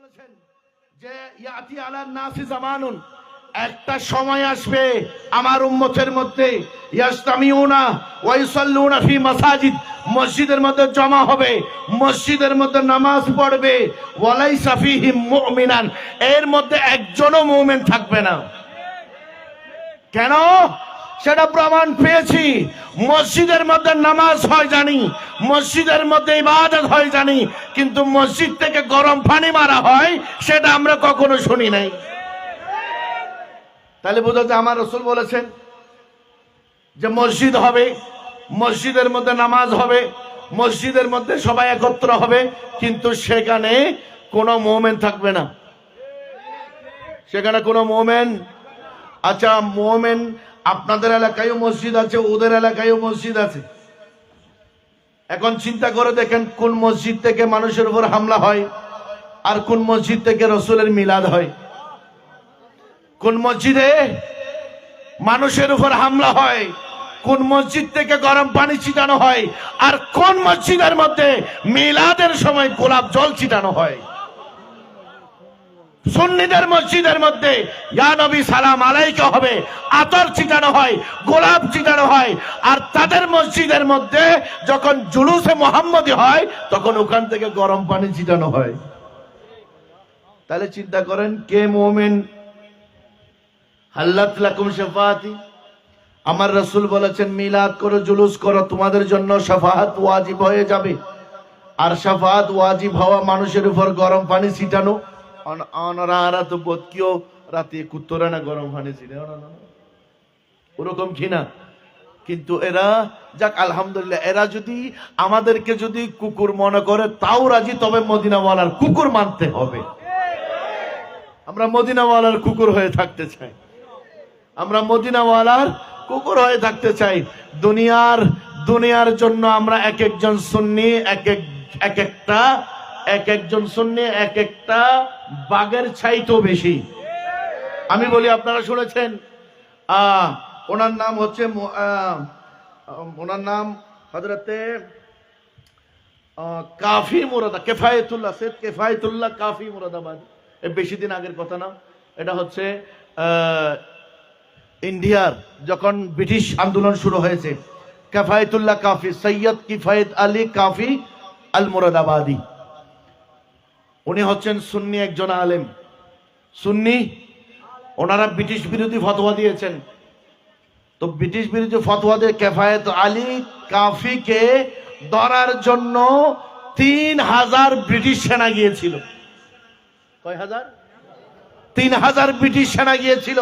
বলেছেন যে, ইয়াতি নাসি জামানুন, একটা সময় আসবে আমার উম্মতের মধ্যে ইয়াস্তামিউনা ওয়া ইউসাল্লুনা ফি মাসাজিদ, মসজিদের মধ্যে জমা হবে, মসজিদের মধ্যে নামাজ পড়বে, ওয়ালাইসা ফীহিম মুমিনান, এর মধ্যে একজনও মুমিন থাকবে না। কেন? সেটা প্রমাণ পেয়েছি। মসজিদের মধ্যে নামাজ হয় জানি, মসজিদের মধ্যে ইবাদত হয় জানি, কিন্তু মসজিদ থেকে গরম পানি মারা হয়, সেটা আমরা কখনো শুনি নাই। তাহলে বোঝা যায় আমার রসুল বলেছেন যে মসজিদ হবে, মসজিদের মধ্যে নামাজ হবে, মসজিদের মধ্যে সবাই একত্র হবে, কিন্তু সেখানে কোনো মোমেন থাকবে না। সেখানে কোনো মোমেন আচ্ছা মোমেন আপনাদের এলাকায়ও মসজিদ আছে, ওদের এলাকায়ও মসজিদ আছে। এখন চিন্তা করে দেখেন কোন মসজিদ থেকে মানুষের উপর হামলা হয় আর কোন মসজিদ থেকে রসুলের মিলাদ হয়। কোন মসজিদে মানুষের উপর হামলা হয়, কোন মসজিদ থেকে গরম পানি ছিটানো হয়, আর কোন মসজিদের মধ্যে মিলাদের সময় গোলাপ জল ছিটানো হয়। সুন্নিদের মসজিদের মধ্যে, ইয়া নবী, সালাম আলাইকে হবে। আতর ছিটানো হয়, গোলাপ ছিটানো হয়। আর তাদের মসজিদের মধ্যে যখন জুলুসে মোহাম্মদী হয়, তখন ওখান থেকে গরম পানি ছিটানো হয়। তাহলে চিন্তা করেন, কে মোমেন? হাল্লাত লাকুম আমার রসুল বলেছেন, মিলাদ করো, জুলুস করো, তোমাদের জন্য শাফাআত ওয়াজিব হয়ে যাবে। আর শাফাআত ওয়াজিব হওয়া মানুষের উপর গরম পানি ছিটানো তো বোধ রাতে কুত্তরা না গরম পানি ছিটানো না, না, না। ওরকম কিন্তু এরা যাক আলহামদুলিল্লাহ এরা যদি আমাদেরকে যদি কুকুর মনে করে তাও রাজি তবে মদিনাওয়ালার কুকুর মানতে হবে। আমরা মদিনাওয়ালার কুকুর হয়ে থাকতে চাই। আমরা মদিনাওয়ালার কুকুর হয়ে থাকতে চাই। দুনিয়ার দুনিয়ার জন্য আমরা এক একজন সুন্নি এক এক একটা এক একজন সুন্নি এক একটা বাঘের ছাইতো বেশি। আমি বলি, আপনারা শুনেছেন? ওনার নাম হচ্ছে ওনার নাম হজরতে কাফি মুরাদা, কেফায়েতুল্লাহ, সৈয়দ কেফায়েতুল্লাহ কাফি মুরাদাবাদ। বেশি দিন আগের কথা না। এটা হচ্ছে ইন্ডিয়ার যখন ব্রিটিশ আন্দোলন শুরু হয়েছে, কেফায়েতুল্লাহ কাফি, সৈয়দ কিফায়েত আলী কাফি আল মুরাদাবাদী উনি হচ্ছেন সুন্নি একজন আলেম। সুন্নি? ওনারা ব্রিটিশ বিরোধী ফতোয়া দিয়েছেন। তো ব্রিটিশ বিরোধী ফতোয়া দিয়ে কেফায়েত আলী কাফিকে ধরার জন্য তিন হাজার ব্রিটিশ সেনা গিয়েছিল। কয় হাজার? তিন হাজার ব্রিটিশ সেনা গিয়েছিল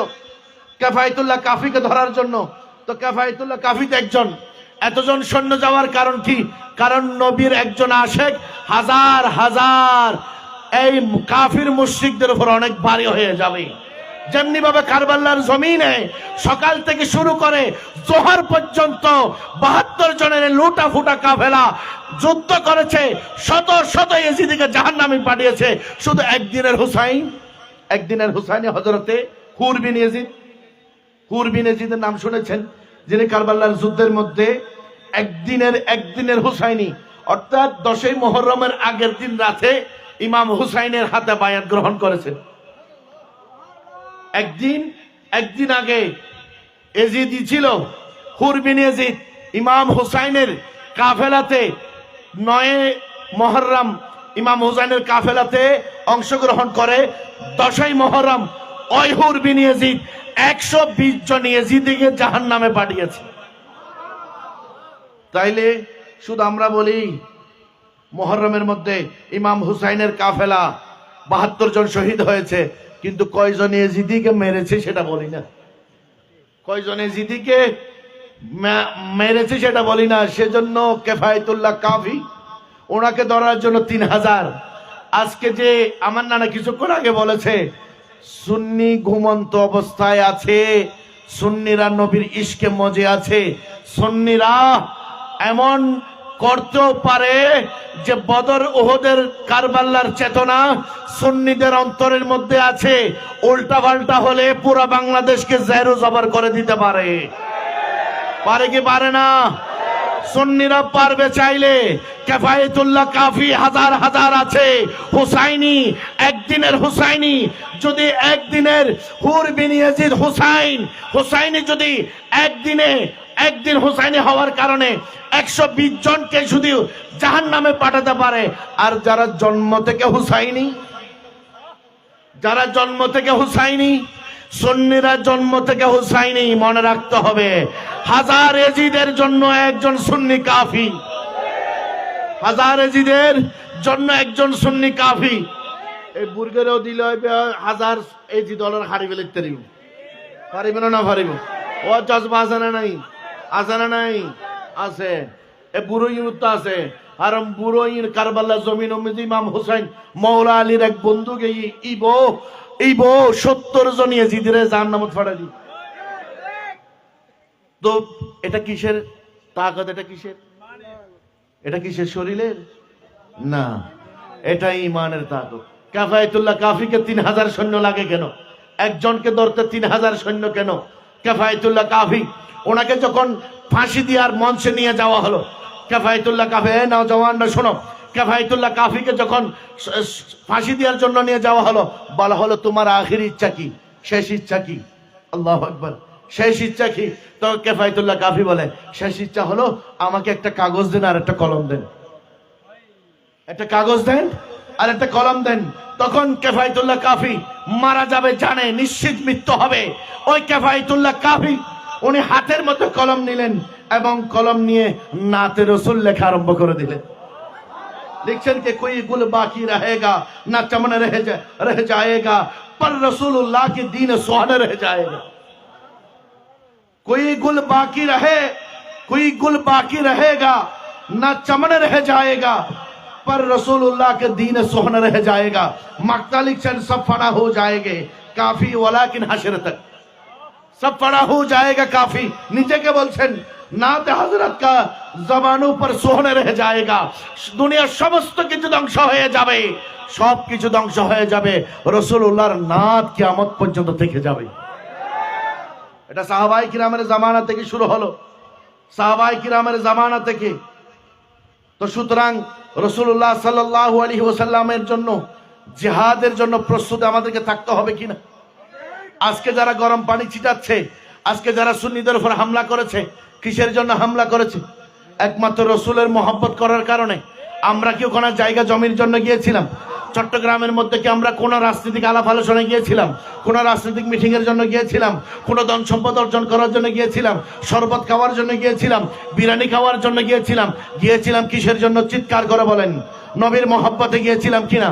কেফায়তুল্লাহ কাফিকে ধরার জন্য। তো কেফায়তুল্লাহ কাফি একজন। এতজন সৈন্য যাওয়ার কারণ কি? কারণ নবীর একজন আশেক হাজার হাজার এই কাফির মুশ্রিকদের উপর অনেক ভারী হয়ে যাবে। যেমনি ভাবে কারবাল্লার জমিনে সকাল থেকে শুরু করে জোহর পর্যন্ত বাহাত্তর জনের লুটা ফুটা কাফেলা যুদ্ধ করেছে, শত শত এজিদিকে জাহান নামে পাঠিয়েছে। শুধু একদিনের হুসাইন, একদিনের হুসাইনে হজরতে হুর বিন ইয়াজিদ। এজিদের নাম শুনেছেন, যিনি কারবাল্লার যুদ্ধের মধ্যে একদিনের একদিনের হুসাইনি, অর্থাৎ দশই মোহররমের আগের দিন রাতে ইমাম হুসাইনের হাতে বায়াত গ্রহণ করেছেন একদিন একদিন আগে এজিদি ছিল হুরবিন এজিদ, ইমাম হুসাইনের কাফেলাতে নয়ে মহরম, ইমাম হুসাইনের কাফেলাতে অংশগ্রহণ করে, দশই মহরম ওই হুরবিন এজিদ একশো বিশ জন এজিদিকে জাহান নামে পাঠিয়েছে। তাইলে শুধু আমরা বলি মহরমের মধ্যে ইমাম হুসাইনের কাফেলা বাহাত্তর জন শহীদ হয়েছে, কিন্তু কয়জন এজিদিকে মেরেছে সেটা বলি না। কয়জন এজিদিকে মেরেছে সেটা বলি না, সেজন্য কেফায়তুল্লাহ কাফি, ওনাকে ধরার জন্য তিন হাজার। আজকে যে আমার নানা কিছুক্ষণ আগে বলেছে, সুন্নি ঘুমন্ত অবস্থায় আছে, সুন্নিরা নবীর ইশকে মজে আছে, সুন্নিরা এমন করতেও পারে যে বদর ওহদের কারবাল্লার চেতনা সুন্নিদের অন্তরের মধ্যে আছে। উল্টা পাল্টা হলে পুরো বাংলাদেশকে জেরো জবর করে দিতে পারে। পারে কি পারে না? সুন্নিরা পারবে চাইলে। কেফায়েতুল্লাহ কাফি হাজার হাজার আছে। হুসাইনি, একদিনের হুসাইনি, যদি একদিনের হুর বিন ইয়াজিদ হুসাইন, হুসাইনি যদি একদিনে একদিন হুসাইনি হওয়ার কারণে একশো বিশ জনকে শুধু জাহান নামে পাঠাতে পারে। আর যারা জন্ম থেকে হুসাইনি, যারা জন্ম থেকে হুসাইনি, সুন্নিরা জন্ম থেকে হুসাইনি, মনে রাখতে হবে, হাজার এজিদের জন্য একজন সুন্নি কাফি। হাজার এজিদের জন্য একজন সুন্নি কাফি। এই বুর্গেরও দিল হাজার এজি দলের হারি ফেলে পারিব পারিব না না পারিব? ও চশমা আছে না নাই। আছে না নাই? আছে। এ বুড়ো তো আছে। আর বুড়ো ইন কারবাল্লা জমিন ইমাম হুসাইন মৌলা আলীর এক বন্ধুকে ই- ইবো ইবো সত্তর জন এজিদিরে জান নামত ফাড়ালি তো এটা কিসের তাকত? এটা কিসের? এটা কিসের শরীরের? না, এটা ইমানের তাকত। কাফায়তুল্লাহ কাফিকে তিন হাজার সৈন্য লাগে কেন? একজনকে ধরতে তিন হাজার সৈন্য কেন? কাফায়তুল্লাহ কাফি ওনাকে যখন ফাঁসি দেওয়ার মঞ্চে নিয়ে যাওয়া হলো, কাফায়তুল্লাহ কাফি নাও জওয়ানরা, শোনো, কাফায়তুল্লাহ কাফিকে যখন ফাঁসি দেওয়ার জন্য নিয়ে যাওয়া হলো, বলা হলো, তোমার আখির ইচ্ছা কি? শেষ ইচ্ছা কি? আল্লাহ আকবর। শেষ ইচ্ছা কি? তো কেফায়তুল্লাহ কাফি বলে, শেষ ইচ্ছা হলো আমাকে একটা কাগজ দেন আর একটা কলম দেন। একটা কাগজ দেন আর একটা কলম দেন। তখন কেফায়তুল্লাহ কাফি মারা যাবে, জানে, নিশ্চিত মৃত্যু হবে। ওই কেফায়তুল্লাহ কাফি উনি হাতের মতো কলম নিলেন এবং কলম নিয়ে নাতে রসুল লেখা আরম্ভ করে দিলেন लिखन के कोई गुल बाकी रहेगा ना चमन रह जा, रह जाएगा पर रसूलुल्लाह के दीन सुहाना रह जाएगा कोई गुल बाकी रहे कोई गुल बाकी रहेगा ना चमन रह जाएगा पर रसूलुल्लाह के दीन सुहाना रह जाएगा मक्ता लिखन सब फना हो जाएंगे काफी वाला किन हशर तक সব পড়া হো জায়েগা কাফি নিজেকে বলছেন নাত হজরত কা জবানু পর সোহনে রয়ে যায়গা দুনিয়ার সমস্ত কিছু ধ্বংস হয়ে যাবে সব কিছু ধ্বংস হয়ে যাবে রসুল্লাহর কে কিয়ামত পর্যন্ত থেকে যাবে এটা সাহাবাই কিরামের জামানা থেকে শুরু হলো। সাহাবাই কিরামের জামানা থেকে। তো সুতরাং রসুল্লাহ সাল্লাহ আলী ওসাল্লামের জন্য জেহাদের জন্য প্রস্তুত আমাদেরকে থাকতে হবে কিনা? আজকে যারা গরম পানি ছিটাচ্ছে, আজকে যারা সুন্নিদের উপর হামলা করেছে, কিসের জন্য হামলা করেছে? একমাত্র রসুলের মোহাব্বত করার কারণে। আমরা কি ওখানে জায়গা জমির জন্য গিয়েছিলাম? চট্টগ্রামের মধ্যে কি আমরা কোন রাজনৈতিক আলাপ আলোচনায় গিয়েছিলাম? কোন রাজনৈতিক মিটিং এর জন্য গিয়েছিলাম? কোন ধন সম্পদ অর্জন করার জন্য গিয়েছিলাম? শরবত খাওয়ার জন্য গিয়েছিলাম? বিরিয়ানি খাওয়ার জন্য গিয়েছিলাম? গিয়েছিলাম কিসের জন্য? চিৎকার করে বলেন। নবীর মহব্বতে গিয়েছিলাম কিনা?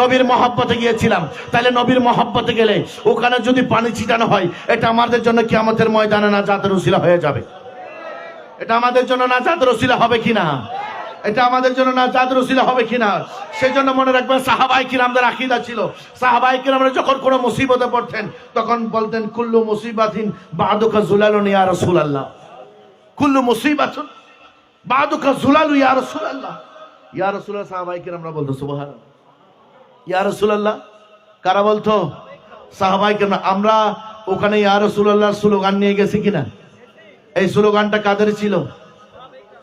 নবীর মহাব্বতে গিয়েছিলাম। তাহলে নবীর মহাব্বতে গেলে ওখানে যদি পানি ছিটানো হয়, এটা আমাদের জন্য কি আমাদের ময়দানে না জাতের উসিলা হয়ে যাবে। এটা আমাদের জন্য না জাতের উসিলা হবে কি না এটা আমাদের জন্য না জাতের উসিলা হবে কিনা? সেই জন্য মনে রাখবেন সাহাবাই কিরামদের আকিদা ছিল সাহাবাই কিরামরা যখন কোনো মুসিবতে পড়তেন, তখন বলতেন, কুল্লু মুসিবাতিন বাদুকা জুলালুন ইয়া রাসূলুল্লাহ। কুল্লু মুসিবাতুন বাদুকা জুলালু ইয়া রাসূলুল্লাহ। ইয়া রাসূলুল্লাহ সাহাবাই কিরামরা বলতো, সুবহানাল্লাহ। ইয়া রসুল্লাহ কারা বলতো সাহাবাই কেন আমরা ওখানে ইয়া রসুল্লাহ স্লোগান নিয়ে গেছি কিনা এই স্লোগানটা কাদের ছিল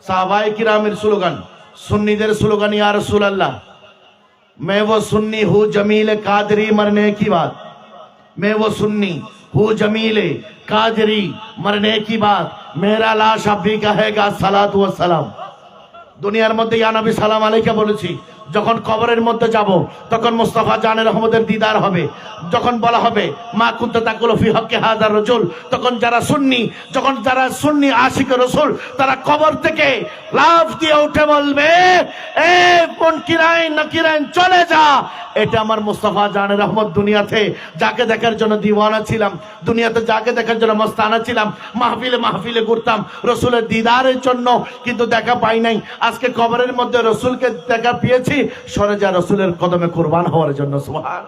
সাহাবাই কিরামের স্লোগান সুন্নিদের স্লোগান ইয়া রসুল্লাহ मैं वो सुन्नी हूँ जमील कादरी मरने की बात मैं वो सुन्नी हूँ जमील कादरी मरने की बात मेरा लाश अब भी कहेगा सलात व सलाम দুনিয়ার মধ্যে ইয়া নবী সালাম আলাইকে বলেছি যখন কবরের মধ্যে যাব, তখন মুস্তাফা জানের রহমতের দিদার হবে। যখন বলা হবে, মা কুন্তা তাকুল হককে হাজার রসুল তখন যারা সুন্নি, যখন যারা সুন্নি আশিক রসুল, তারা কবর থেকে লাভ দিয়ে উঠে বলবে, এ কোন কিরাইন না কিরাইন, চলে যা। এটা আমার মুস্তাফা জানের রহমত দুনিয়াতে। যাকে দেখার জন্য দিওয়ানা ছিলাম, দুনিয়াতে যাকে দেখার জন্য মস্তানা ছিলাম, মাহফিলে মাহফিলে ঘুরতাম রসুলের দিদারের জন্য, কিন্তু দেখা পাই নাই। আজকে কবরের মধ্যে রসুলকে দেখা পেয়েছি সরে রসুলের কদমে কোরবান হওয়ার জন্য সুহান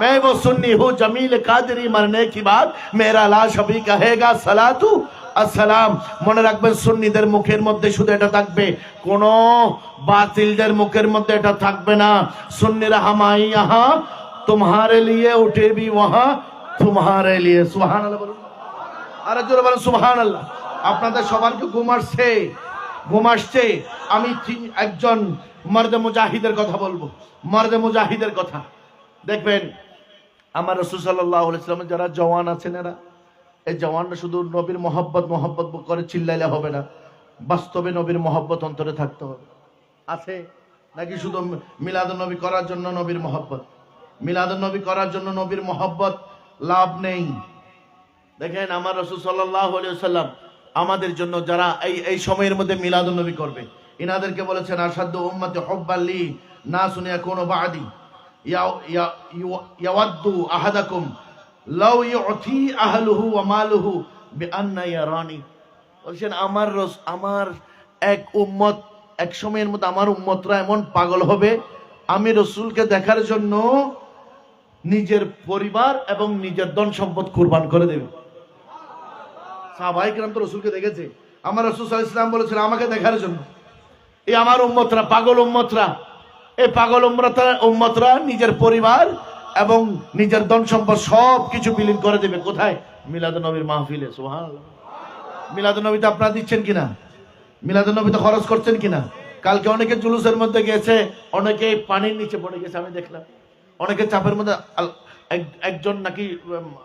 میں وہ سنی ہوں جمیل قادری مرنے کی میرا کہے گا আপনাদের সবার কি ঘুম আসছে। ঘুম আসছে। আমি একজন মর্দে মুজাহিদের কথা বলব। মর্দে মুজাহিদের কথা। দেখবেন, আমার রসুল সাল্লাহ ইসলামের যারা জওয়ান আছেন এরা, এই জওয়ানরা শুধু নবীর মহব্বত মহব্বত করে চিল্লাইলে হবে না। বাস্তবে নবীর মহব্বত অন্তরে থাকতে হবে। আছে নাকি শুধু মিলাদ নবী করার জন্য নবীর মহব্বত? মিলাদ নবী করার জন্য নবীর মহব্বত লাভ নেই। দেখেন, আমার রসুল সাল্লাহ সাল্লাম আমাদের জন্য যারা এই এই সময়ের মধ্যে মিলাদ নবী করবে ইনাদেরকে বলেছেন আসাদ্দ উম্মতে হব্বাল্লি না শুনিয়া কোনো বাদি আহাদাকুম আমার রস আমার এক এক সময়ের আমার এমন পাগল হবে, আমি রসুলকে দেখার জন্য নিজের পরিবার এবং নিজের ধন সম্পদ কুরবান করে দেবে। সাহাবাহিকরাম তো রসুলকে দেখেছে। আমার রসুল ইসলাম বলেছিল আমাকে দেখার জন্য। এই আমার উম্মতরা, পাগল উম্মতরা। এই পাগল উম্মতরা উম্মতরা নিজের পরিবার এবং নিজের ধন সম্পদ সব কিছু বিলীন করে দেবে। কোথায়? মিলাদ নবীর মাহফিলে, সুবহানাল্লাহ। মিলাদ নবীতে আপনারা দিচ্ছেন কিনা? মিলাদ নবীতে খরচ করছেন কিনা? কালকে অনেকে জুলুসের মধ্যে গেছে, অনেকে পানির নিচে পড়ে গেছে, আমি দেখলাম। অনেকে চাপের মধ্যে এক- একজন নাকি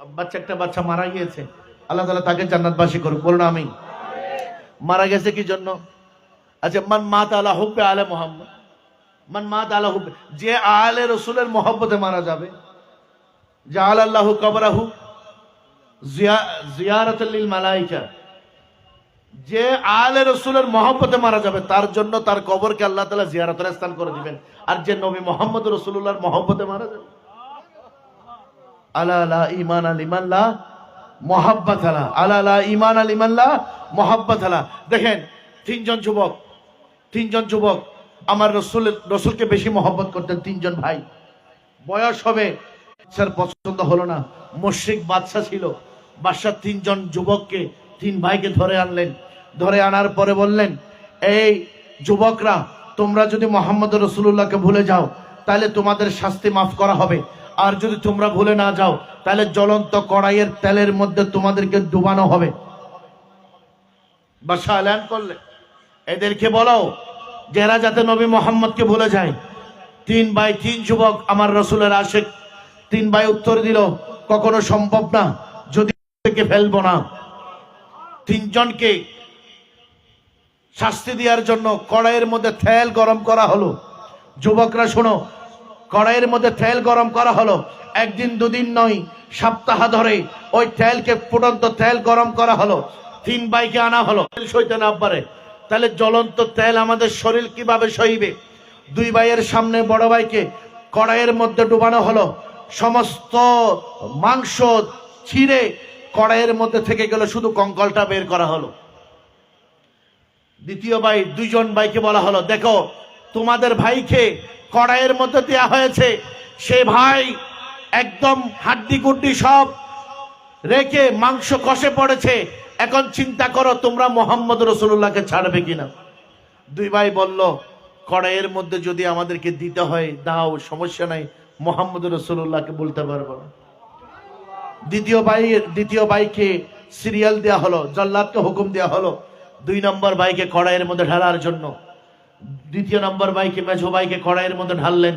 বাচ্চা একটা বাচ্চা মারা গিয়েছে। আল্লাহ তাকে জান্নাতবাসী করুক, বলুন আমি মারা গেছে কি জন্য? আচ্ছা মান মাত আলা হুব্বে আলে মোহাম্মদ। মান মাত আলা হুব্বে, যে আলে রসুলের মহব্বতে মারা যাবে, যে আল আল্লাহ কবরাহু জিয়ারতুল মালাইকা, যে আলে রসুলের মহব্বতে মারা যাবে, তার জন্য তার কবরকে আল্লাহ তালা জিয়ারতের স্থান করে দিবেন। আর যে নবী মোহাম্মদ রসুল্লাহর মহব্বতে মারা যাবে। আলা লা ইমান আল ইমাল্লাহ মহাব্বাত আলা আলা লা ইমান আল ইমাল্লাহ মহাব্বাত আলা দেখেন, তিনজন যুবক তিনজন যুবক আমার রসুল, রসুলকে বেশি মহব্বত করতেন, তিনজন ভাই। বয়স হবে স্যার পছন্দ হলো না। মুশরিক বাদশা ছিল। বাদশাহ তিনজন যুবককে, তিন ভাইকে ধরে আনলেন। ধরে আনার পরে বললেন, এই যুবকরা, তোমরা যদি মোহাম্মদ রসুল্লাহকে ভুলে যাও, তাহলে তোমাদের শাস্তি মাফ করা হবে। আর যদি তোমরা ভুলে না যাও, তাহলে জ্বলন্ত কড়াইয়ের তেলের মধ্যে তোমাদেরকে ডুবানো হবে। বাদশাহ এলান করলে এদেরকে বলো যে এরা যাতে নবী মোহাম্মদকে ভুলে যায়। তিন ভাই, তিন যুবক আমার রসুলের আশেক। তিন ভাই উত্তর দিল, কখনো সম্ভব না, যদি থেকে ফেলব না। তিনজনকে শাস্তি দেওয়ার জন্য কড়াইয়ের মধ্যে তেল গরম করা হলো। যুবকরা শোনো, কড়াইয়ের মধ্যে তেল গরম করা হলো। একদিন, দুদিন নয়, সপ্তাহ ধরে ওই তেলকে ফুটন্ত তেল গরম করা হলো। তিন বাইকে আনা হলো। সইতে না পারে। তাহলে জ্বলন্ত তেল আমাদের শরীর কীভাবে সইবে? দুই ভাইয়ের সামনে বড় ভাইকে কড়াইয়ের মধ্যে ডুবানো হলো। সমস্ত মাংস ছিঁড়ে কড়াইয়ের মধ্যে থেকে গেল, শুধু কঙ্কলটা বের করা হলো। দ্বিতীয় ভাই, দুইজন ভাইকে বলা হলো, দেখো, তোমাদের ভাইকে কড়াইয়ের মধ্যে দেওয়া হয়েছে। সে ভাই একদম হাড্ডি গুড্ডি সব রেখে মাংস কষে পড়েছে। এখন চিন্তা করো তোমরা মোহাম্মদ রসুল্লাহকে ছাড়বে কিনা? দুই ভাই বলল, কড়াইয়ের মধ্যে যদি আমাদেরকে দিতে হয়, দাও, সমস্যা নাই, মোহাম্মদ রসুল্লাহকে বলতে পারব না। দ্বিতীয় ভাই, দ্বিতীয় ভাইকে সিরিয়াল দেওয়া হলো, জল্লাদকে হুকুম দেওয়া হলো। দুই নম্বর ভাইকে কড়াইয়ের মধ্যে ঢালার জন্য। দ্বিতীয় নম্বর ভাইকে, মেঝো ভাইকে কড়াইয়ের মধ্যে ঢাললেন।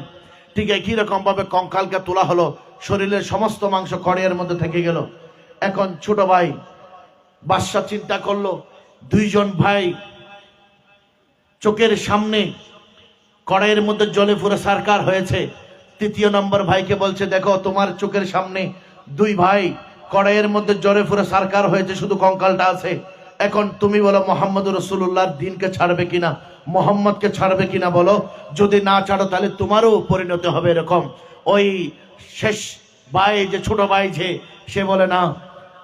ঠিক একই রকম ভাবে কঙ্কালকে তোলা হলো, শরীরের সমস্ত মাংস কড়াইয়ের মধ্যে থেকে গেল। এখন ছোট ভাই বাদশা চিন্তা করল, দুইজন ভাই চোখের সামনে কড়াইয়ের মধ্যে জলে পুরো সারকার হয়েছে। তৃতীয় নম্বর ভাইকে বলছে, দেখো, তোমার চোখের সামনে দুই ভাই কড়াইয়ের মধ্যে জলে পুরো সারকার হয়েছে, শুধু কঙ্কালটা আছে। এখন তুমি বলো মোহাম্মদ রসুল্লাহর দিনকে ছাড়বে কিনা? মোহাম্মদকে ছাড়বে কিনা বলো? যদি না ছাড়ো, তাহলে তোমারও পরিণত হবে এরকম। ওই শেষ ভাই, যে ছোট ভাই যে, সে বলে, না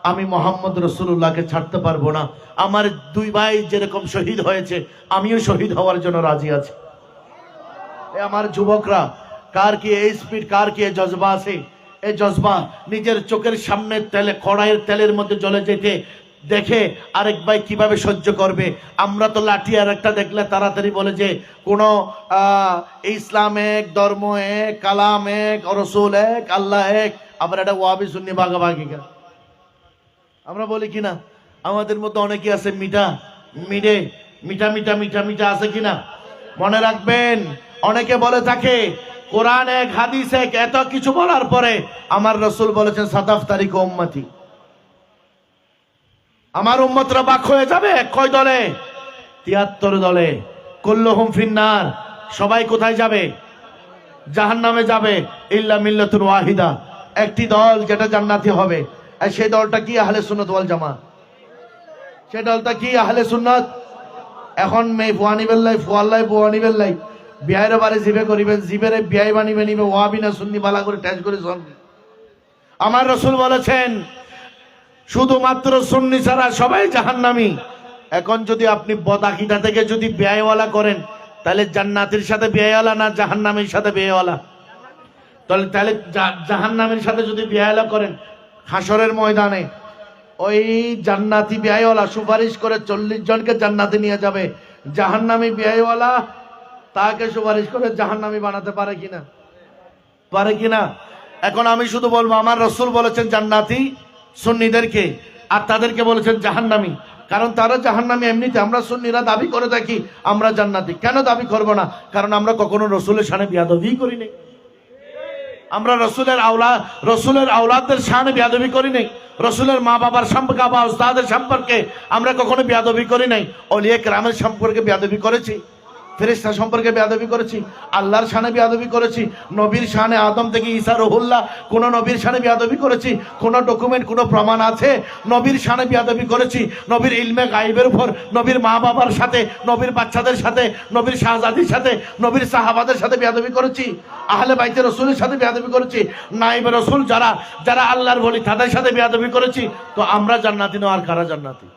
আমি মোহাম্মদ রসুল্লাহকে ছাড়তে পারব না। আমার দুই ভাই যেরকম শহীদ হয়েছে, আমিও শহীদ হওয়ার জন্য রাজি আছি। আমার যুবকরা, কার কি এই স্পিড কার কি এই জজবা আছে? এই জজবা নিজের চোখের সামনে তেলে, কড়াইয়ের তেলের মধ্যে জলে যেতে দেখে আরেক ভাই কীভাবে সহ্য করবে? আমরা তো লাঠি আর একটা দেখলে তাড়াতাড়ি বলে যে, কোনো ইসলাম এক, ধর্ম এক, কালাম এক, রসুল এক, আল্লাহ এক। আবার একটা ওয়াবি সুন্নি বাঘাবাগিকা আমরা বলি কিনা? আমাদের মধ্যে অনেকে আছে মিঠা মিডে মিঠা মিঠা মিঠা মিঠা আছে কিনা? মনে রাখবেন, অনেকে বলে থাকে, কোরআন এক, হাদিস এক, এত কিছু বলার পরে আমার রসুল বলেছেন সাতাফ তারিখ উম্মতি। আমার উম্মতরা বাক হয়ে যাবে কয় দলে? তিয়াত্তর দলে। কুল্লুহুম ফিন্নার। সবাই কোথায় যাবে? জাহান নামে যাবে। ইল্লা মিল্লাতুন ওয়াহিদা। একটি দল যেটা জান্নাতি হবে। আর সেই দলটা কি আহলে সুন্নত ওয়াল জামা সেই দলটা কি আহলে সুন্নত? এখন মেয়ে ফুয়ানি বেল্লাই ফুয়াল্লাই ফুয়ানি বেল্লাই বিয়ের বারে জিবে করিবেন জিবের বিয়াই বানিবে, নিবে ওয়াবি না সুন্নি, বালা করে ট্যাচ করে শুনবে আমার রসুল বলেছেন, শুধুমাত্র সুন্নি ছাড়া সবাই জাহান্নামি। এখন যদি আপনি বদাকিটা থেকে যদি ব্যয়ওয়ালা করেন, তাহলে জান্নাতের সাথে ব্যয়ওয়ালা না জাহান্নামের সাথে ব্যয়ওয়ালা তাহলে তাহলে জাহান্নামের সাথে যদি ব্যয়ওয়ালা করেন হাসরের ময়দানে। ওই জান্নাতি ব্যয়ওয়ালা সুপারিশ করে চল্লিশ জনকে জান্নাতে নিয়ে যাবে। জাহান্নামি ব্যয়ওয়ালা তাকে সুপারিশ করে জাহান্নামি বানাতে পারে কিনা? পারে কিনা? এখন আমি শুধু বলব, আমার রসুল বলেছেন জান্নাতি সুন্নিদেরকে, আর তাদেরকে বলেছেন জাহান্নামি। কারণ তারা জাহান্নামি এমনিতে, আমরা সুন্নিরা দাবি করে থাকি, আমরা জান্নাতি। কেন দাবি করব না? কারণ আমরা কখনো রসুলের সামনে বিয়াদবি করি নাই। আমরা রসুলের আওলা রসুলের আওলাদের সামনে বেয়াদবি করি নাই। রসুলের মা বাবার সম্পর্কে বা উস্তাদের সম্পর্কে আমরা কখনো বেয়াদবি করি নাই। অলিয়ে গ্রামের সম্পর্কে বেয়াদবি করেছি। ফেরিস্তা সম্পর্কে বেয়াদবি করেছি, আল্লাহর শানে বেয়াদবি করেছি, নবীর শানে আদম থেকে ঈসা রহুল্লাহ, কোন নবীর শানে বেয়াদবি করেছি, কোন ডকুমেন্ট কোনো প্রমাণ আছে? নবীর শানে বেয়াদবি করেছি, নবীর ইলমে গাইবের উপর, নবীর মা বাবার সাথে, নবীর বাচ্চাদের সাথে, নবীর শাহজাদির সাথে, নবীর সাহাবাদের সাথে বেয়াদবি করেছি, আহলে বাইতে রসুলের সাথে বেয়াদবি করেছি নাইব রসুল যারা যারা আল্লাহর বলি তাদের সাথে বেয়াদবি করেছি, তো আমরা জান্নাতি নয় আর কারা জান্নাতি?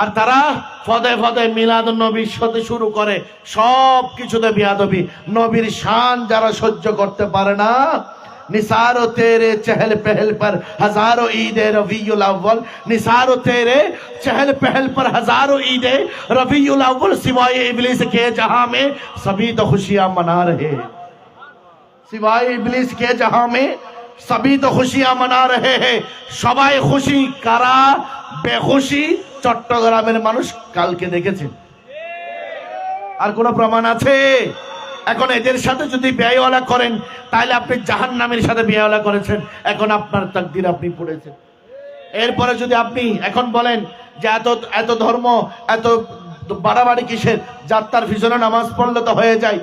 আর তারা ফদে ফদে মিলাদ নবীর সাথে শুরু করে সব কিছুতে বিয়াদবি নবীর শান যারা সহ্য করতে পারে না निसारो तेरे चहल पहल पर हजारों ईदे रबीउल अव्वल निसारो तेरे चहल पहल पर हजारों ईदे रबीउल अव्वल सिवाय इबलीस के जहां में सभी तो खुशियां मना रहे हैं सिवाय इबलीस के जहां में সবই তো খুশিয়া মানা রে সবাই খুশি কারা বেখুশি চট্টগ্রামের মানুষ কালকে দেখেছে আর কোনো প্রমাণ আছে? এখন এদের সাথে যদি ব্যয়ওয়ালা করেন তাহলে আপনি জাহান নামের সাথে ব্যয়ওয়ালা করেছেন। এখন আপনার তাকদির আপনি পড়েছেন। এরপরে যদি আপনি এখন বলেন যে এত এত ধর্ম, এত বাড়াবাড়ি কিসের? যাত্রার পিছনে নামাজ পড়লে তো হয়ে যায়।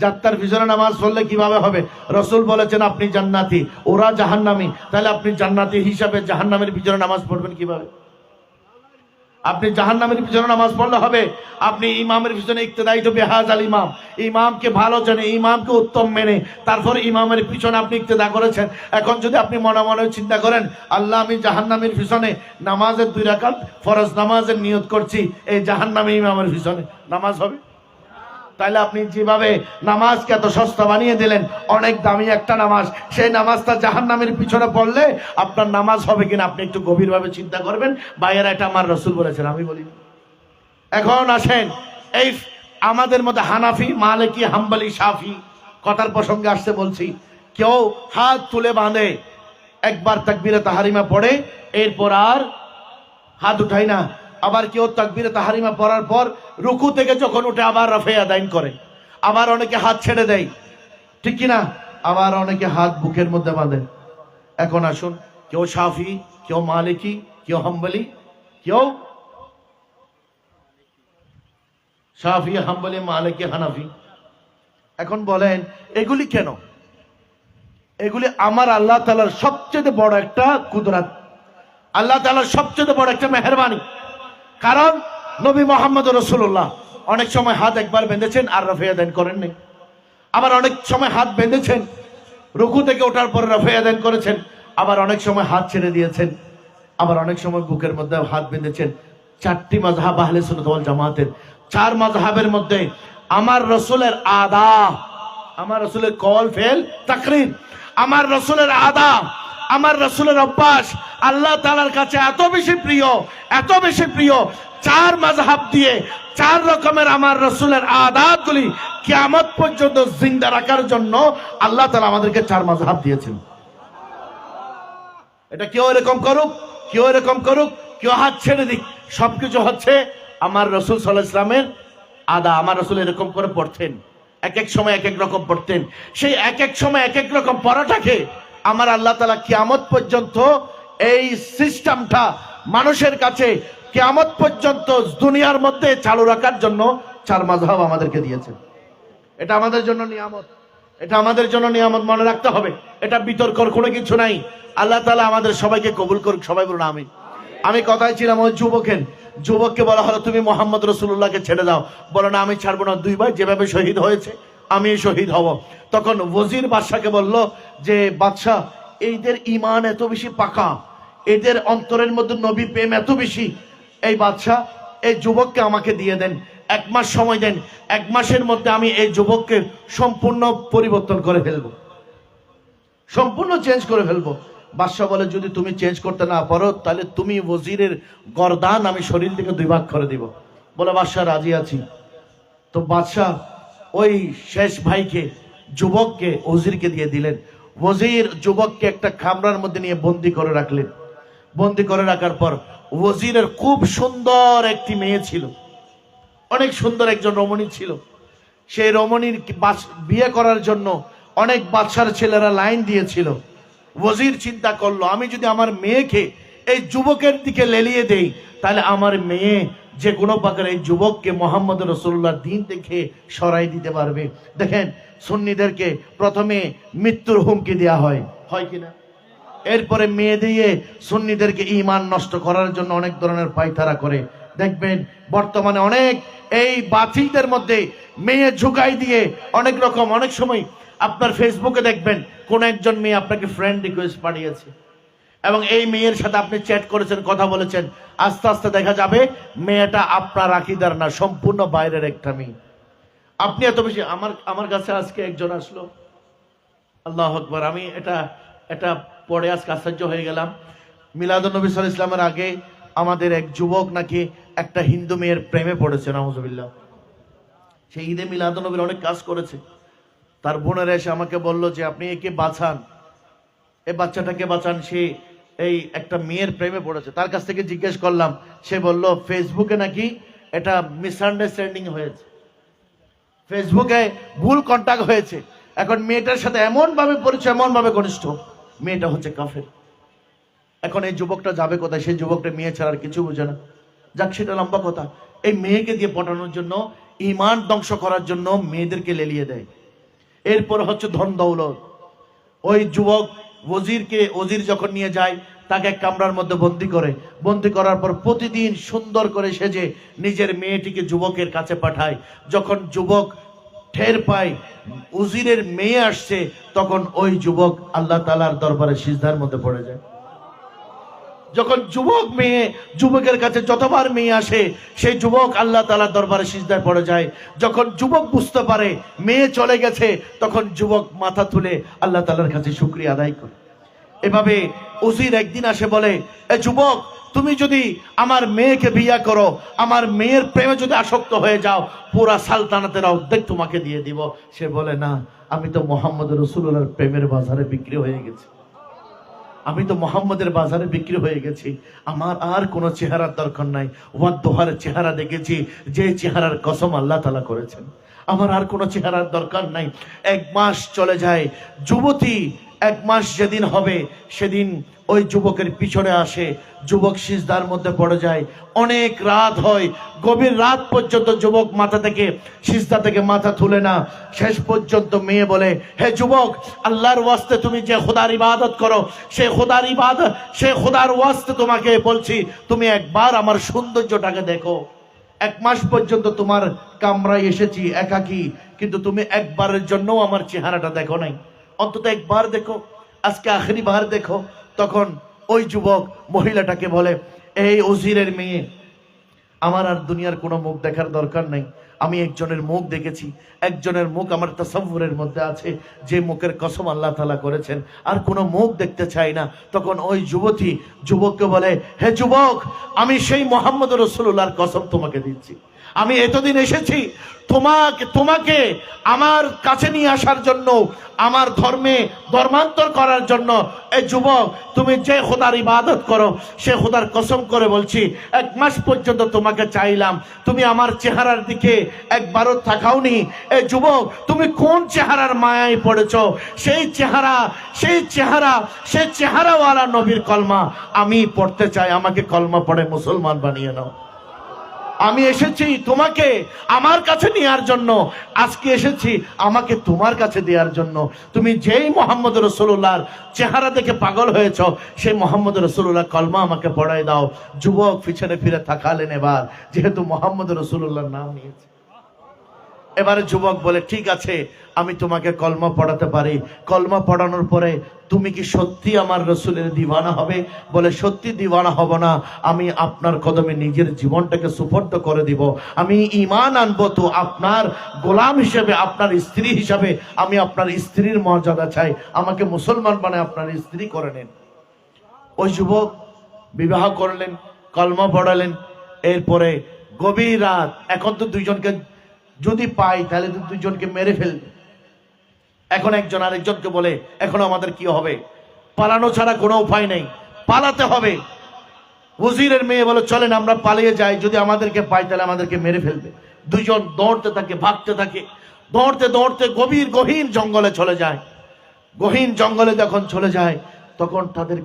যাত্রার পিছনে নামাজ পড়লে কীভাবে হবে? রসুল বলেছেন, আপনি জান্নাতি, ওরা জাহান্নামি। তাহলে আপনি জান্নাতি হিসাবে জাহান্নামের পিছনে নামাজ পড়বেন কীভাবে? আপনি জাহান্নামের পিছনে নামাজ পড়লে হবে। আপনি ইমামের পিছনে ইকতেদায়ী তো বেহাজ আল ইমাম। ইমামকে ভালো জানে, ইমামকে উত্তম মেনে। তারপর ইমামের পিছনে আপনি ইকতেদা করেছেন। এখন যদি আপনি মনে মনে চিন্তা করেন, আল্লাহ, আমি জাহান্নামের পিছনে নামাজের দুই রাকাত ফরজ নামাজের নিয়ত করছি, এই জাহান্নামে ইমামের পিছনে নামাজ হবে? তাইলে আপনি যেভাবে নামাজকে এত সস্তা বানিয়ে দিলেন, অনেক দামি একটা নামাজ, সেই নামাজটা জাহান নামের পিছনে পড়লে আপনার নামাজ হবে কিনা আপনি একটু গভীরভাবে চিন্তা করবেন। বাইরে এটা আমার রসুল বলেছেন, আমি বলি এখন আসেন, এই আমাদের মধ্যে হানাফি, মালিকি, হাম্বালি সাফি কথার প্রসঙ্গে আসতে বলছি, কেউ হাত তুলে বাঁধে, একবার তাকবিরে তাহারিমা পড়ে, এরপর আর হাত উঠাই না। আবার কেউ তাকবিরে তাহারিমা পড়ার পর রুকু থেকে যখন উঠে আবার রফে আদাইন করে, আবার অনেকে হাত ছেড়ে দেয়। ঠিক কিনা আবার অনেকে হাত বুকের মধ্যে বাঁধে। এখন আসুন, কেউ সাফি কেউ মালিকি, কেউ হাম্বলি, কেউ সাফি হাম্বলি, মালিকি, হানাফি। এখন বলেন, এগুলি কেন? এগুলি আমার আল্লাহ তালার সবচেয়ে বড় একটা কুদরাত। আল্লাহ তালার সবচেয়ে বড় একটা মেহরবানি। কারণ নবী মোহাম্মদ রসুল্লাহ অনেক সময় হাত একবার বেঁধেছেন আর রফে আদান করেন নাই। আবার অনেক সময় হাত বেঁধেছেন, রুকু থেকে ওঠার পর রফে আদান করেছেন, আবার অনেক সময় হাত ছেড়ে দিয়েছেন, আবার অনেক সময় বুকের মধ্যে হাত বেঁধেছেন। চারটি মাঝহাব আহলে সুন্নাত ওয়াল জামাতের। চার মাঝহাবের মধ্যে আমার রসুলের আদা, আমার রসুলের কল ফেল তাকরির। আমার রসুলের আদা, আমার রসুলের অভ্যাস আল্লাহ তালার কাছে এত বেশি প্রিয়, এত বেশি প্রিয়, চার মাঝহাব দিয়ে চার রকমের আমার রসুলের আদাত গুলি কিয়ামত পর্যন্ত জিন্দা রাখার জন্য আল্লাহ তালা আমাদেরকে চার মাঝহাব দিয়েছেন। এটা কেউ এরকম করুক, কেউ এরকম করুক, কেউ হাত ছেড়ে দিক, সবকিছু হচ্ছে আমার রসুল সাল্লাহ ইসলামের আদা, আমার রসুল এরকম করে পড়তেন, এক এক সময় এক এক রকম পড়তেন, সেই এক এক সময় এক এক রকম পড়াটাকে আমার আল্লাহ তালা কিয়ামত পর্যন্ত এই সিস্টেমটা মানুষের কাছে কিয়ামত পর্যন্ত দুনিয়ার মধ্যে চালু রাখার জন্য চার মাঝহাব আমাদেরকে দিয়েছে। এটা আমাদের জন্য নিয়ামত। এটা আমাদের জন্য নিয়ামত মনে রাখতে হবে। এটা বিতর্কর কোনো কিছু নাই। আল্লাহ তালা আমাদের সবাইকে কবুল করুক, সবাই বলুন আমি আমি কথায় ছিলাম ওই যুবকের। যুবককে বলা হলো, তুমি মোহাম্মদ রসুল্লাহকে ছেড়ে দাও। বলো, না, আমি ছাড়বো না। দুই ভাই যেভাবে শহীদ হয়েছে আমি শহীদ হব। তখন ওজির বাদশাকে বলল যে, বাদশাহ এইদের ইমান এত বেশি পাকা, এদের অন্তরের মধ্যে নবী প্রেম এত বেশি। এই বাদশাহ, এই যুবককে আমাকে দিয়ে দেন, এক মাস সময় দেন, এক মাসের মধ্যে আমি এই যুবককে সম্পূর্ণ পরিবর্তন করে ফেলব। সম্পূর্ণ চেঞ্জ করে ফেলব। বাদশাহ বলে, যদি তুমি চেঞ্জ করতে না পারো, তাহলে তুমি ওজিরের গরদান আমি শরীর থেকে দুই ভাগ করে দিব। বলে বাদশাহ রাজি আছি। তো বাদশাহ ওই শেষ ভাইকে, যুবককে, ওজিরকে দিয়ে দিলেন। ওজির যুবককে একটা খামরার মধ্যে নিয়ে বন্দি করে রাখলেন। বন্দি করে রাখার পর ওজিরের খুব সুন্দর একটি মেয়ে ছিল। অনেক সুন্দর একজন রমণী ছিল। সেই রমণীর বিয়ে করার জন্য অনেক বাচ্চার ছেলেরা লাইন দিয়েছিল। ওজির চিন্তা করল, আমি যদি আমার মেয়েকে এই যুবকের দিকে লেলিয়ে দেই, তাহলে আমার মেয়ে যে কোনো প্রকার এই যুবককে মোহাম্মদ রসুল্লাহ দিন থেকে সরাই দিতে পারবে। দেখেন, সুন্নিদেরকে প্রথমে মৃত্যুর হুমকি দেওয়া হয়। হয় কিনা এরপরে মেয়ে দিয়ে সুন্নিদেরকে ইমান নষ্ট করার জন্য অনেক ধরনের পায়তারা করে। দেখবেন, বর্তমানে অনেক এই বাতিলদের মধ্যে মেয়ে ঝুঁকাই দিয়ে অনেক রকম, অনেক সময় আপনার ফেসবুকে দেখবেন, কোন একজন মেয়ে আপনাকে ফ্রেন্ড রিকোয়েস্ট পাঠিয়েছে। এবং এই মেয়ের সাথে আপনি চ্যাট করেছেন, কথা বলেছেন, আস্তে আস্তে দেখা যাবে মেয়েটা আপনার আকিদার না, সম্পূর্ণ বাইরের একটা মেয়ে। আপনি এত বেশি, আমার আমার কাছে আজকে একজন আসলো। আল্লাহ আকবর, আমি এটা এটা পরে আজকে আশ্চর্য হয়ে গেলাম। মিলাদুলনবী সাল ইসলামের আগে আমাদের এক যুবক নাকি একটা হিন্দু মেয়ের প্রেমে পড়েছে নওয়াজবিল্লাহ সে ঈদে মিলাদুলনবীর অনেক কাজ করেছে। তার বোনেরা এসে আমাকে বলল যে, আপনি একে বাঁচান। এ বাচ্চাটাকে বাঁচান, সে এই একটা মেয়ের প্রেমে পড়েছে। তার কাছ থেকে জিজ্ঞেস করলাম, সে বলল ফেসবুকে নাকি এটা মিসআন্ডারস্ট্যান্ডিং হয়েছে। ফেসবুকে ভুল কন্ট্যাক্ট হয়েছে। এখন মেয়েটার সাথে এমন ভাবে পরিচয় এমন ভাবে ঘনিষ্ঠ। মেয়েটা হচ্ছে কাফের। এখন এই যুবকটা যাবে কোথায়? সেই যুবকটা মেয়ে ছাড়ার কিছু বুঝে না। যাক, সেটা লম্বা কথা। এই মেয়েকে দিয়ে পটানোর জন্য, ইমান ধ্বংস করার জন্য মেয়েদেরকে লেলিয়ে দেয়। এরপর হচ্ছে ধন দৌলত। ওই যুবক ওজিরকে, ওজির যখন নিয়ে যায়, তাকে এক কামরার মধ্যে বন্দি করে। বন্দি করার পর প্রতিদিন সুন্দর করে সেজে নিজের মেয়েটিকে যুবকের কাছে পাঠায়। যখন যুবক ঠের পায় উজিরের মেয়ে আসছে, তখন ওই যুবক আল্লাহ তালার দরবারে সিজদার মধ্যে পড়ে যায়। যখন যুবক মেয়ে, যুবকের কাছে যতবার মেয়ে আসে, সেই যুবক আল্লাহ তালার দরবারে সিজদায় পড়ে যায়। যখন যুবক বুঝতে পারে মেয়ে চলে গেছে, তখন যুবক মাথা তুলে আল্লাহ তালার কাছে শুক্রিয়া আদায় করে। এভাবে উজির একদিন আসে বলে, এ যুবক, তুমি যদি আমার মেয়েকে বিয়া করো, আমার মেয়ের প্রেমে যদি আসক্ত হয়ে যাও, পুরা সালতানাতের অর্ধেক তোমাকে দিয়ে দিব। সে বলে, না, আমি তো মোহাম্মদ রসুল্লাহর প্রেমের বাজারে বিক্রি হয়ে গেছি। আমি তো মোহাম্মদের বাজারে বিক্রি হয়ে গেছি। আমার আর কোনো চেহারার দরকার নাই। ওয়ার দোহার চেহারা দেখেছি, যে চেহারার কসম আল্লাহ তালা করেছেন। আমার আর কোনো চেহারার দরকার নাই। এক মাস চলে যায়, যুবতী এক মাস যেদিন হবে, সেদিন ওই যুবকের পিছনে আসে। যুবক সিজদার মধ্যে পড়ে যায়। অনেক রাত হয়। গভীর রাত পর্যন্ত যুবক মাথা থেকে, সিজদা থেকে মাথা তুলে না। শেষ পর্যন্ত মেয়ে বলে, হে যুবক, আল্লাহর ওয়াস্তে তুমি যে খোদার ইবাদত করো, সে খোদার ইবাদত সে খোদার ওয়াস্তে তোমাকে বলছি, তুমি একবার আমার সৌন্দর্যটাকে দেখো। এক মাস পর্যন্ত তোমার কামরায় এসেছি, একাকি, কিন্তু তুমি একবারের জন্য আমার চেহারাটা দেখো নাই। অন্তত একবার দেখো, আজকে আখেরি বার দেখো, তখন ওই যুবক মহিলাটাকে বলে, এই ওজিরের মেয়ে, আমার আর দুনিয়ার কোনো মুখ দেখার দরকার নেই। আমি একজনের মুখ দেখেছি, একজনের মুখ আমার তাসাব্বুরের মধ্যে আছে। যে মুখের কসম আল্লাহ তালা করেছেন, আর কোনো মুখ দেখতে চাই না। তখন ওই যুবতী, যুবককে বলে, হে যুবক, আমি সেই মোহাম্মদ রসুল্লাহর কসম তোমাকে দিচ্ছি। আমি এতদিন এসেছি, তোমাকে তোমাকে আমার কাছে নিয়ে আসার জন্য, আমার ধর্মে ধর্মান্তর করার জন্য এই যুবক, তুমি যে খোদার ইবাদত করো, সে খোদার কসম করে বলছি, এক মাস পর্যন্ত তোমাকে চাইলাম, তুমি আমার চেহারার দিকে একবারও তাকাওনি। এই যুবক, তুমি কোন চেহারার মায়ায় পড়েছ? সেই চেহারা সেই চেহারা, সেই চেহারাওয়ালা নবীর কলমা, আমি পড়তে চাই, আমাকে কলমা পড়ে মুসলমান বানিয়ে নাও। আমি এসেছি তোমাকে আমার কাছে নেওয়ার জন্য। আজকে এসেছি আমাকে তোমার কাছে দেওয়ার জন্য। তুমি যেই মোহাম্মদ রসুল্লাহর চেহারা দেখে পাগল হয়েছ, সেই মোহাম্মদ রসুল্লাহ কলমা আমাকে পড়াই দাও। যুবক পিছনে ফিরে থাকালেন এবার, যেহেতু মোহাম্মদ রসুল্লাহর নাম নিয়েছে। এবারে যুবক বলে, ঠিক আছে, আমি তোমাকে কলমা পড়াতে পারি। কলমা পড়ানোর পরে তুমি কি সত্যি আমার রসুলের দিওয়ানা হবে? বলে, সত্যি দিওয়ানা হব না। আমি আপনার কদমে নিজের জীবনটাকে সুপর্দ করে দিব। আমি ইমান আনব তো আপনার গোলাম হিসেবে, আপনার স্ত্রী হিসাবে। আমি আপনার স্ত্রীর মর্যাদা চাই। আমাকে মুসলমান বানায় আপনার স্ত্রী করে নেন। ওই যুবক বিবাহ করলেন, কলমা পড়ালেন। এরপরে গভীর রাত, এখন তো দুইজনকে যদি পাই, তাহলে তো দুইজনকে মেরে ফেলবে। এখন একজন আরেকজনকে বলে, এখন আমাদের কি হবে? পালানো ছাড়া কোনো উপায় নেই। পালাতে হবে। ওজিরের মেয়ে বলে, চলেন, আমরা পালিয়ে যাই। যদি আমাদেরকে পাই, তাহলে আমাদেরকে মেরে ফেলবে। দুইজন দৌড়তে থাকে, ভাগতে থাকে। দৌড়তে দৌড়তে গভীর, গহীন জঙ্গলে চলে যায়। গহীন জঙ্গলে যখন চলে যায়, তখন তাদের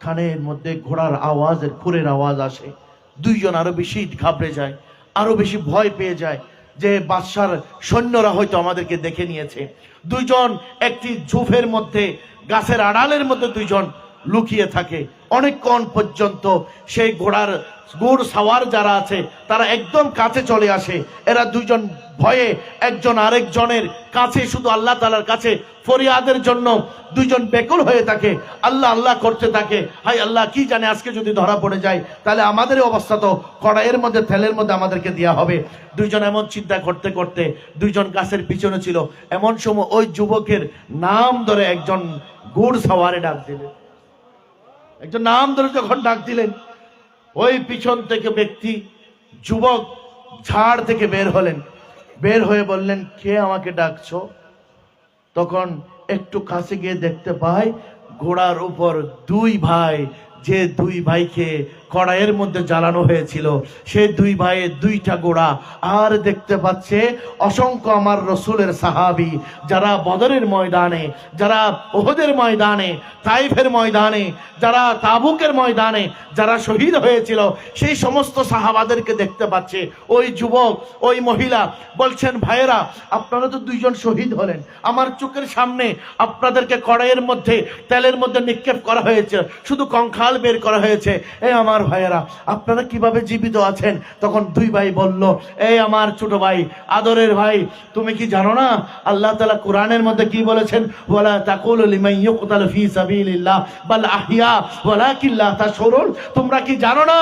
কানের মধ্যে ঘোড়ার আওয়াজের খুরের আওয়াজ আসে। দুইজন আরও বেশি ঘাবড়ে যায়, আরও বেশি ভয় পেয়ে যায়। যে বাদশার সৈন্যরা হয়তো আমাদেরকে দেখে নিয়েছে। দুইজন একটি ঝুফের মধ্যে, গাছের আড়ালের মধ্যে দুইজন লুকিয়ে থাকে। অনেকক্ষণ পর্যন্ত সেই ঘোড়ার গুড় সাওয়ার যারা আছে, তারা একদম কাছে চলে আসে। এরা দুইজন ভয়ে একজন আরেকজনের কাছে শুধু আল্লাহ তালার কাছে ফরিয়াদের জন্য দুইজন বেকুল হয়ে থাকে। আল্লাহ আল্লাহ করতে থাকে। হাই আল্লাহ, কি জানে আজকে যদি ধরা পড়ে যায়? তাহলে আমাদের অবস্থা তো। কড়াইয়ের মধ্যে থেলের মধ্যে আমাদেরকে দেওয়া হবে। দুইজন এমন চিন্তা করতে করতে দুইজন গাছের পিছনে ছিল। এমন সময় ওই যুবকের নাম ধরে একজন গুড় সাওয়ারে ডাক দিলেন। একজন নাম ধরে যখন ডাক দিলেন। ওই পিছন থেকে ব্যক্তি, যুবক ঝাড় থেকে বের হলেন। বের হয়ে বললেন, কে আমাকে ডাকছ? তখন একটু কাছে গিয়ে দেখতে পাই ঘোড়ার উপর দুই ভাই যে দুই ভাইকে কড়াইয়ের মধ্যে জ্বালানো হয়েছিল, সে দুই ভাইয়ের দুইটা গোড়া আর দেখতে পাচ্ছে অসংখ্য আমার রসুলের সাহাবি যারা বদরের ময়দানে, যারা ওহদের ময়দানে, তাইফের ময়দানে, যারা তাবুকের ময়দানে যারা শহীদ হয়েছিল, সেই সমস্ত সাহাবাদেরকে দেখতে পাচ্ছে। ওই যুবক, ওই মহিলা বলছেন, ভাইয়েরা, আপনারা তো দুইজন শহীদ হলেন। আমার চোখের সামনে আপনাদেরকে কড়াইয়ের মধ্যে, তেলের মধ্যে নিক্ষেপ করা হয়েছে। শুধু কঙ্কাল বের করা হয়েছে। এই আমার ভাইয়েরা, আপনারা কীভাবে জীবিত আছেন? তখন দুই ভাই বলল এই আমার ছোট ভাই, আদরের ভাই, তুমি কি জানো না? আল্লাহ তাআলা কোরআনের মধ্যে কি বলেছেন? তোমরা কি জানো না?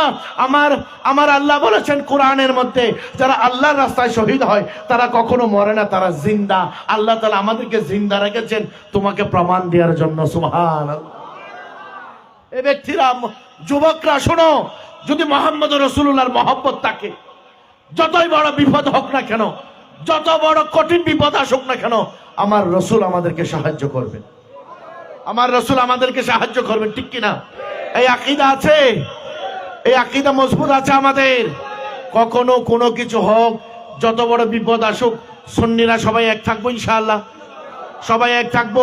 আমার আমার আল্লাহ বলেছেন কোরআনের মধ্যে, যারা আল্লাহর রাস্তায় শহীদ হয়, তারা কখনো মরে না, তারা জিন্দা। আল্লাহ তালা আমাদেরকে জিন্দা রেখেছেন। তোমাকে প্রমাণ দেওয়ার জন্য, সুবহানাল্লাহ। এ ব্যক্তিরা যুবকরা, শোনো, যদি মোহাম্মদ রসুল্লাহর মহব্বত থাকে, যতই বড় বিপদ হোক না কেন, যত বড় কঠিন বিপদ আসুক না কেন, আমার রসুল আমাদেরকে সাহায্য করবেন। আমার রসুল আমাদেরকে সাহায্য করবেন, ঠিক কিনা? এই আকিদা আছে? এই আকিদা মজবুত আছে আমাদের। কখনো কোনো কিছু হোক, যত বড় বিপদ আসুক, সন্নিরা সবাই এক থাকব ইনশাআল্লাহ। সবাই এক থাকব।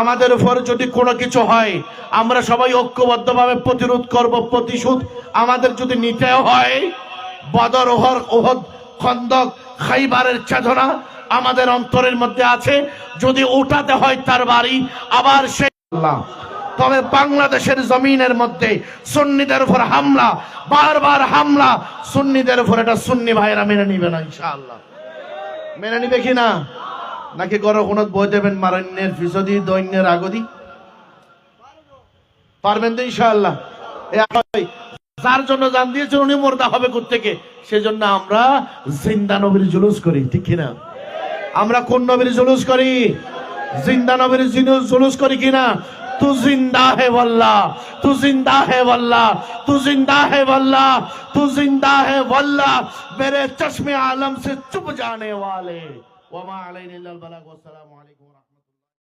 আমাদের উপর যদি কোনো কিছু হয়, আমরা সবাই ঐক্যবদ্ধভাবে প্রতিরোধ করব, প্রতিশোধ আমাদের যদি নিতেও হয়, বদর, ওহর, ওহদ, খন্দক, খাইবারের চেতনা আমাদের অন্তরের মধ্যে আছে। যদি উঠাতে হয় তার বাড়ি, আবার সে। তবে বাংলাদেশের জমিনের মধ্যে সুন্নিদের উপর হামলা, বারবার হামলা, সুন্নিদের উপর এটা সুন্নি ভাইরা মেনে নিবে না, ইনশাআল্লাহ। মেনে নিবে কি না? নাকি গর কোন বই দেবেন মারণ্যের ফিসদি দৈন্যের আগদি পারবেন তো ইনশাআল্লাহ এ আল্লাহ, যার জন্য জান দিয়েছেন উনি মোর্দা হবে থেকে সেজন্য আমরা জিন্দা নবীর জুলুস করি ঠিক কিনা আমরা কোন নবীর জুলুস করি জিন্দা নবীর জুলুস জুলুস করি কিনা तू जिंदा है वल्ला तू जिंदा है वल्ला तू जिंदा है वल्ला तू जिंदा है वल्ला मेरे चश्मे आलम से चुप जाने वाले ওমা আলাইন ইল্লাল বালাগ ওয়াসসালামু